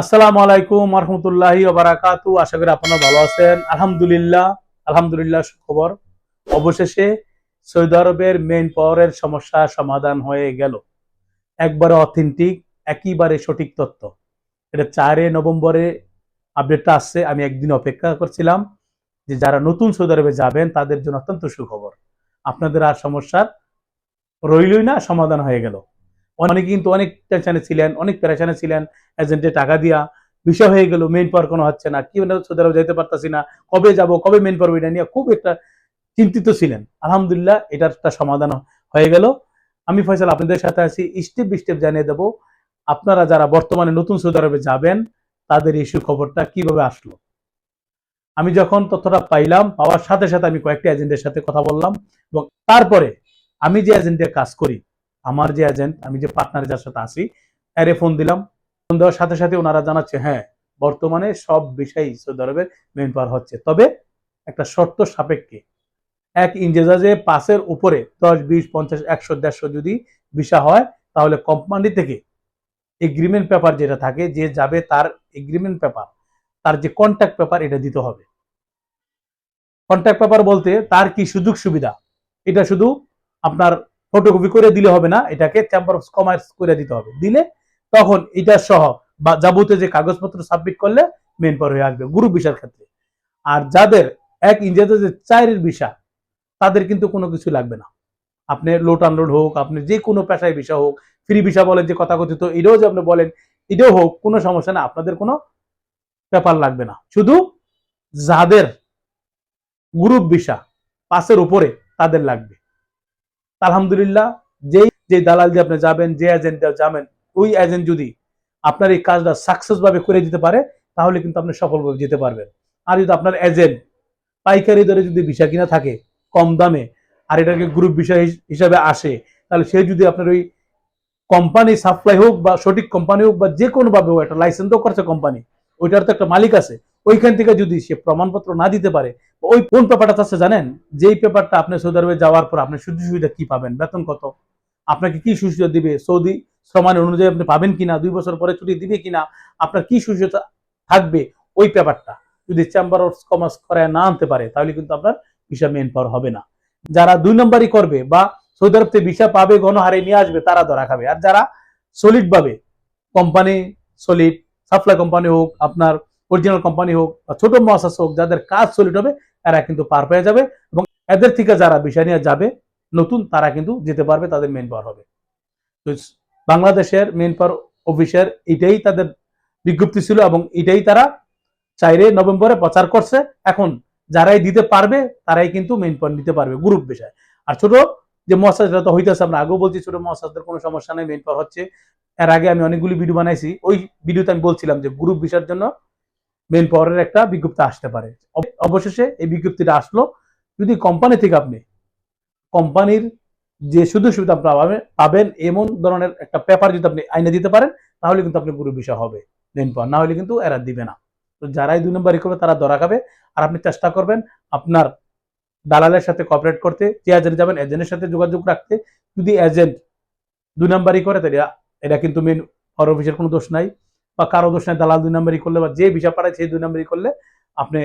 আসসালামু আলাইকুম রহমতুল্লাহি বারাকাতু। আশা করি আপনারা ভালো আছেন। আলহামদুলিল্লাহ আলহামদুলিল্লাহ খবর অবশেষে সৌদি আরবের মেইন পাওয়ারের সমস্যা সমাধান হয়ে গেল। একবারে অথেন্টিক একইবারে সঠিক তথ্য। এটা চারে নভেম্বরে আপডেটটা আসছে, আমি একদিন অপেক্ষা করছিলাম যে যারা নতুন সৌদি আরবে যাবেন, তাদের জন্য অত্যন্ত সুখবর। আপনাদের আর সমস্যার রইলই না, সমাধান হয়ে গেল। অনেকে কিন্তু অনেক টেনশনে ছিলেন অনেক প্যারেশানে ছিলেন এজেন্টে টাকা দিয়া বিষয় হয়ে গেল মেইন পাওয়ার কোনো হচ্ছে না। কি সৌদি আরব যেতে পারতাছি না, কবে যাব, কবে মেইন পাওয়ার এটা নিয়ে খুব একটা চিন্তিত ছিলেন। আলহামদুলিল্লাহ, এটার একটা সমাধান হয়ে গেল। আমি ফয়সাল, আপনাদের সাথে আছি। স্টেপ স্টেপ জানিয়ে দেব, আপনারা যারা বর্তমানে নতুন সৌদি আরবে যাবেন, তাদের এই সুখবরটা কীভাবে আসলো? আমি যখন তথ্যটা পাইলাম, পাওয়ার সাথে সাথে আমি কয়েকটি এজেন্টের সাথে কথা বললাম এবং তারপরে আমি যে এজেন্টে কাজ করি আমার যে এজেন্ট আমি যে পার্টনার যার সাথে আছি, এরে ফোন দিলাম। ফোন দেওয়ার সাথে সাথে ওনারা জানাচ্ছে হ্যাঁ বর্তমানে সব বিষয়ই সৌদি আরবের মেন পাওয়ার হচ্ছে। তবে একটা শর্ত সাপেক্ষে, এক ইঞ্জেজাজে পাসের উপরে দশ, বিশ, পঞ্চাশ, একশো, দেড়শো যদি বিষা হয়, তাহলে কোম্পানি থেকে এগ্রিমেন্ট পেপার যেটা থাকে, যে যাবে তার এগ্রিমেন্ট পেপার তার যে কন্ট্যাক্ট পেপার এটা দিতে হবে। কন্ট্যাক্ট পেপার বলতে তার কি সুযোগ সুবিধা? এটা শুধু আপনার ফটোকপি করে দিলে হবে না, এটাকে চেম্বার অফ কমার্স করে দিতে হবে। দিলে তখন এটা সহ বা যাবতীয় যে কাগজপত্র সাবমিট করলে মেন পর হয়ে আসবে গ্রুপ ভিসার ক্ষেত্রে। আর যাদের এক ইঞ্জিয়াতে যে চারের ভিসা তাদের কিন্তু কোনো কিছু লাগবে না। আপনি লোড আনলোড হোক, আপনি যে কোনো পেশায় ভিসা হোক ফ্রি ভিসা বলেন, যে কথাকথিত এটাও যে আপনি বলেন, এটাও হোক, কোনো সমস্যা না, আপনাদের কোনো পেপার লাগবে না। শুধু যাদের গ্রুপ ভিসা পাসের উপরে তাদের লাগবে। আলহামদুলিল্লাহ, যেই যে দালাল দিয়ে আপনি যাবেন, যে এজেন্ট দিয়ে যাবেন, ওই এজেন্ট যদি আপনার এই কাজটা সাকসেস ভাবে করে দিতে পারে, তাহলে কিন্তু আপনি সফলভাবে যেতে পারবেন। আর যদি আপনার এজেন্ট পাইকারি দরে যদি ভিসা কিনা থাকে, কম দামে, আর এটাকে গ্রুপ বিষয় হিসাবে আসে, তাহলে সে যদি আপনার ওই কোম্পানি সাপ্লাই হোক বা সঠিক কোম্পানি হোক বা যে কোনো ভাবে হোক, একটা লাইসেন্সও করছে কোম্পানি ওইটার তো একটা মালিক আছে, ওইখান থেকে যদি সে প্রমাণপত্র না দিতে পারে ওই কোন পেপারটা আছে জানেন? যেই পেপারটা আপনি সৌদি আরবে যাওয়ার পর আপনি সুযোগ সুবিধা কি পাবেন? বেতন কত? আপনাকে কি সুবিধা দিবে? সৌদি সমান অনুযায়ী আপনি পাবেন কিনা? দুই বছর পরে ছুটি দিবে কিনা? আপনার কি সুবিধা থাকবে ওই পেপারটা যদি চেম্বার অফ কমার্স করায় না আনতে পারে, তাহলে কিন্তু আপনার ভিসা মেন পাওয়ার হবে না। যারা দুই নম্বরই করবে বা সৌদি আরব থেকে ভিসা পাবে গণহারে নিয়ে আসবে, তারা ধরা খাবে। আর যারা সলিড পাবে কোম্পানি সলিড সাপ্লাই কোম্পানি হোক, আপনার অরিজিনাল কোম্পানি হোক বা ছোট মহাসাস হোক, যাদের কাজ সলিড হবে, এরা কিন্তু পার পেয়ে যাবে এবং এদের থেকে যারা বিষয় নিয়ে যাবে, নতুন, তারা কিন্তু যেতে পারবে, তাদের মেন পাওয়ার হবে। তো বাংলাদেশের মেন পাওয়ার অফিসের এটাই তাদের বিজ্ঞপ্তি ছিল এবং এটাই তারা চাইরে নভেম্বরে প্রচার করছে। এখন যারাই দিতে পারবে, তারাই কিন্তু মেন পয়েন্ট নিতে পারবে গ্রুপ বিষয়। আর ছোট যে মহাসাজটা তো হইতেছে, আমরা আগেও বলছি, ছোট মহাসাজদের কোনো সমস্যা নেই মেন পাওয়ার হচ্ছে। এর আগে আমি অনেকগুলি ভিডিও বানাইছি, ওই ভিডিওতে আমি বলছিলাম যে গ্রুপ বিষয়ের জন্য মেন পাওয়ারের একটা বিজ্ঞপ্তি আসতে পারে। অবশেষে এই বিজ্ঞপ্তিটা আসলো, যদি কোম্পানি থেকে আপনি কোম্পানির যে সুযোগ সুবিধা আপনারা পাবেন এমন ধরনের একটা পেপার যদি আপনি আইনে দিতে পারেন, তাহলে কিন্তু আপনি গ্রুপ বিষয় হবে। মেন পাওয়ার না হলে কিন্তু এরা দিবে না। তো যারাই দুই নম্বরই করবে, তারা ধরা খাবে। আর আপনি চেষ্টা করবেন আপনার দালালের সাথে কপারেট করতে, যে এজেন্ট যাবেন এজেন্টের সাথে যোগাযোগ রাখতে। যদি এজেন্ট দুই নাম্বারই করে, তাহলে এটা কিন্তু মেন অফিসের কোনো দোষ নাই। বা কারও দোষ নাই, দালাল দুই নাম্বারই করলে বা যে ভিসা পাঠায় সেই দুই নাম্বারই করলে আপনি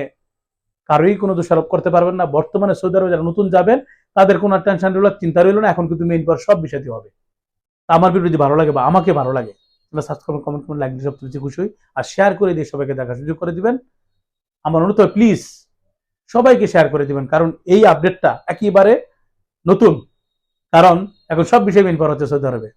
কারোই কোনো দোষারোপ করতে পারবেন না। বর্তমানে সৌদি আরবে যারা নতুন যাবেন, তাদের কোনো টেনশন রইল, চিন্তা রইল না, এখন কিন্তু মেইন পর সব বিষয়টি হবে। আমার ভিডিও যদি ভালো লাগে বা আমাকে ভালো লাগে তাহলে সাবস্ক্রাইব কমেন্ট করে লাইক দিয়ে সব কিছু খুশি আর শেয়ার করে দিয়ে সবাইকে দেখার সুযোগ করে দিবেন। আমার অনুরোধ প্লিজ সবাইকে শেয়ার করে দিবেন, কারণ এই আপডেটটা একেবারে নতুন। কারণ এখন সব বিষয়ে মেন পাওয়ার হচ্ছে সৌদি আরবে।